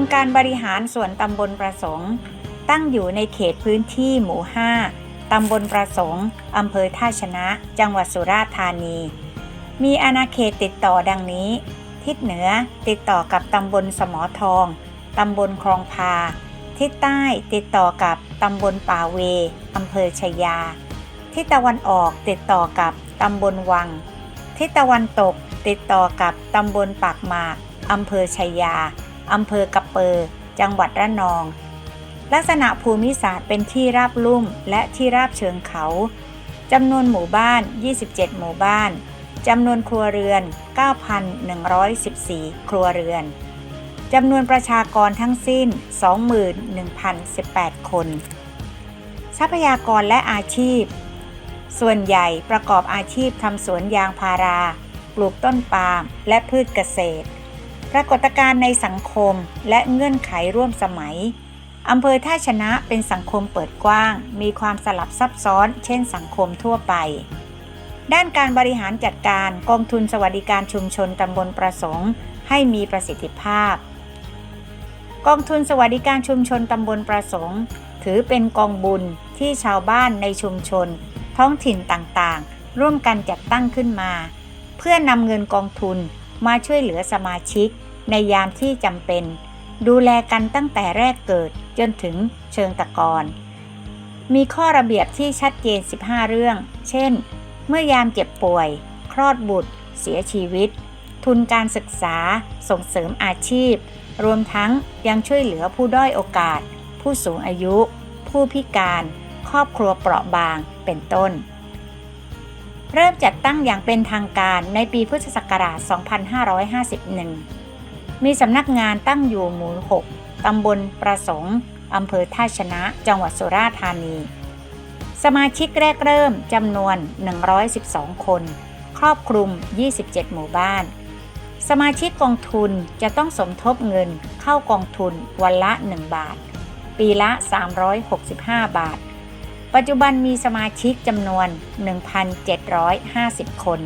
องค์การบริหารส่วนตำบลประสงค์ ตั้งอยู่ในเขตพื้นที่หมู่ 5 ตำบลประสงค์อำเภอท่าชนะ จังหวัดสุราษฎร์ธานี มีอาณาเขตติดต่อดังนี้ ทิศเหนือติดต่อกับตำบลสมอทอง ตำบลคลองพา ทิศใต้ติดต่อกับตำบลป่าเวอำเภอชยา ทิศตะวันออกติดต่อกับตำบลวัง ทิศตะวันตกติดต่อกับตำบลปากหมากอำเภอชยา อำเภอกะเปอร์ จังหวัดระนอง ลักษณะภูมิศาสตร์เป็นที่ราบลุ่มและที่ราบเชิงเขาจำนวนหมู่บ้าน 27 หมู่บ้านจำนวนครัวเรือน 9,114 ครัวเรือนจำนวนประชากรทั้งสิ้น 21,018 คน ทรัพยากรและอาชีพ ส่วนใหญ่ประกอบอาชีพทำสวนยางพารา ปลูกต้นปาล์มและพืชเกษตร ปรากฏการณ์ในสังคมและเงื่อนไขร่วมสมัยอำเภอท่าชนะเป็นสังคมเปิดกว้าง มีความสลับซับซ้อน เช่นสังคมทั่วไป ด้านการบริหารจัดการกองทุนสวัสดิการชุมชนตำบลประสงค์ ให้มีประสิทธิภาพ กองทุนสวัสดิการชุมชนตำบลประสงค์ ถือเป็นกองบุญที่ชาวบ้านในชุมชน ท้องถิ่นต่างๆ ร่วมกันจัดตั้งขึ้นมา เพื่อนำเงินกองทุน มาช่วยเหลือสมาชิก ในยามที่จำเป็น ดูแลกันตั้งแต่แรกเกิดจนถึงเชิงตะกอนมีข้อระเบียบที่ชัดเจน 15 เรื่อง เช่น เมื่อยามเจ็บป่วย คลอดบุตร เสียชีวิต ทุนการศึกษา ส่งเสริมอาชีพ รวมทั้งยังช่วยเหลือผู้ด้อยโอกาส ผู้สูงอายุ ผู้พิการ ครอบครัวเปราะบาง เป็นต้น เริ่มจัดตั้งอย่างเป็นทางการในปีพุทธศักราช 2551 มีสำนักงานตั้งอยู่หมู่ 6 ตำบลประสงค์อำเภอท่าชนะ จังหวัดสุราษฎร์ธานี สมาชิกแรกเริ่มจำนวน 112 คน ครอบคลุม 27 หมู่บ้าน สมาชิกกองทุนจะต้องสมทบเงินเข้ากองทุนวันละ 1 บาท ปีละ 365 บาท ปัจจุบันมีสมาชิกจำนวน 1,750 คน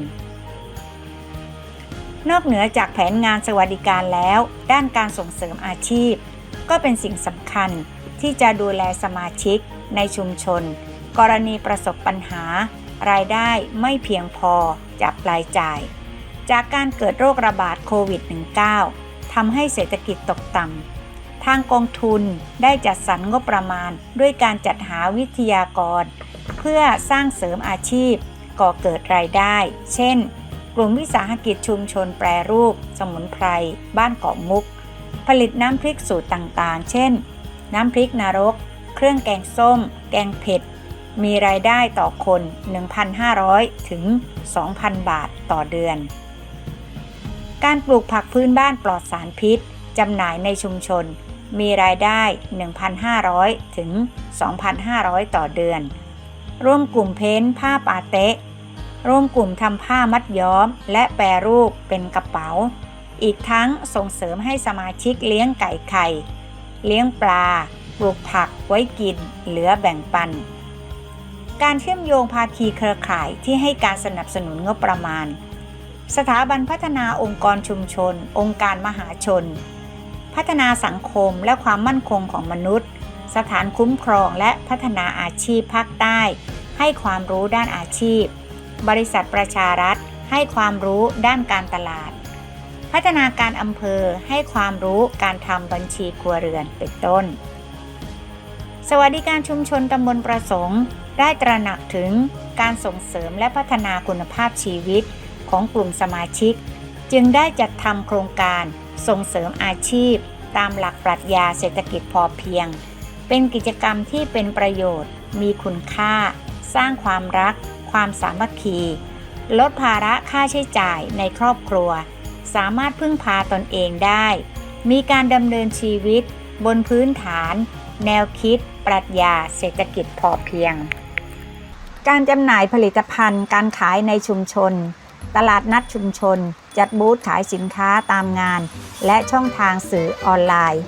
นอกเหนือจากแผนงานสวัสดิการแล้ว ด้านการส่งเสริมอาชีพ ก็เป็นสิ่งสำคัญที่จะดูแลสมาชิกในชุมชน กรณีประสบปัญหา รายได้ไม่เพียงพอจากรายจ่าย จากการเกิดโรคระบาดโควิด -19 ทำให้เศรษฐกิจตกต่ำ ทางกองทุนได้จัดสรรงบประมาณ ด้วยการจัดหาวิทยากร เพื่อสร้างเสริมอาชีพ ก่อเกิดรายได้ เช่น กลุ่มวิสาหกิจชุมชนแปรรูป สมุนไพร บ้านเกาะมุก ผลิตน้ำพริกสูตรต่างๆ เช่น น้ำพริกนรก เครื่องแกงส้ม แกงเผ็ด มีรายได้ต่อคน 1,500 ถึง 2,000 บาทต่อเดือน การปลูกผักพื้นบ้านปลอดสารพิษจำหน่ายในชุมชน มีรายได้ 1,500 ถึง 2,500 ต่อเดือน ร่วมกลุ่มเพ้นท์ผ้าปาเตะ ร่วมกลุ่มทำผ้ามัดย้อม และแปรรูปเป็นกระเป๋า อีกทั้งส่งเสริมให้สมาชิกเลี้ยงไก่ไข่ เลี้ยงปลา ปลูกผักไว้กิน เหลือแบ่งปัน การเชื่อมโยงภาคีเครือข่ายที่ให้การสนับสนุนงบประมาณ สถาบันพัฒนาองค์กรชุมชน องค์การมหาชน พัฒนาสังคมและความมั่นคงของมนุษย์ สถานคุ้มครองและพัฒนาอาชีพภาคใต้ ให้ความรู้ด้านอาชีพ บริษัทประชารัฐ ให้ความรู้ด้านการตลาด พัฒนาการอำเภอให้ความรู้การทำบัญชีครัวเรือนเป็นต้น สวัสดิการชุมชนตำบลประสงค์ ได้ตระหนักถึงการส่งเสริมและพัฒนาคุณภาพชีวิตของกลุ่มสมาชิก จึงได้จัดทำโครงการ ส่งเสริมอาชีพ ตามหลักปรัชญาเศรษฐกิจพอเพียง เป็นกิจกรรมที่เป็นประโยชน์ มีคุณค่า สร้างความรัก ความสามัคคี ลดภาระค่าใช้จ่ายในครอบครัว สามารถพึ่งพาตนเองได้ มีการดำเนินชีวิต บนพื้นฐาน แนวคิด ปรัชญาเศรษฐกิจพอเพียง การจำหน่ายผลิตภัณฑ์ การขายในชุมชน ตลาดนัดชุมชน จัดบูธขายสินค้าตามงาน และช่องทางสื่อออนไลน์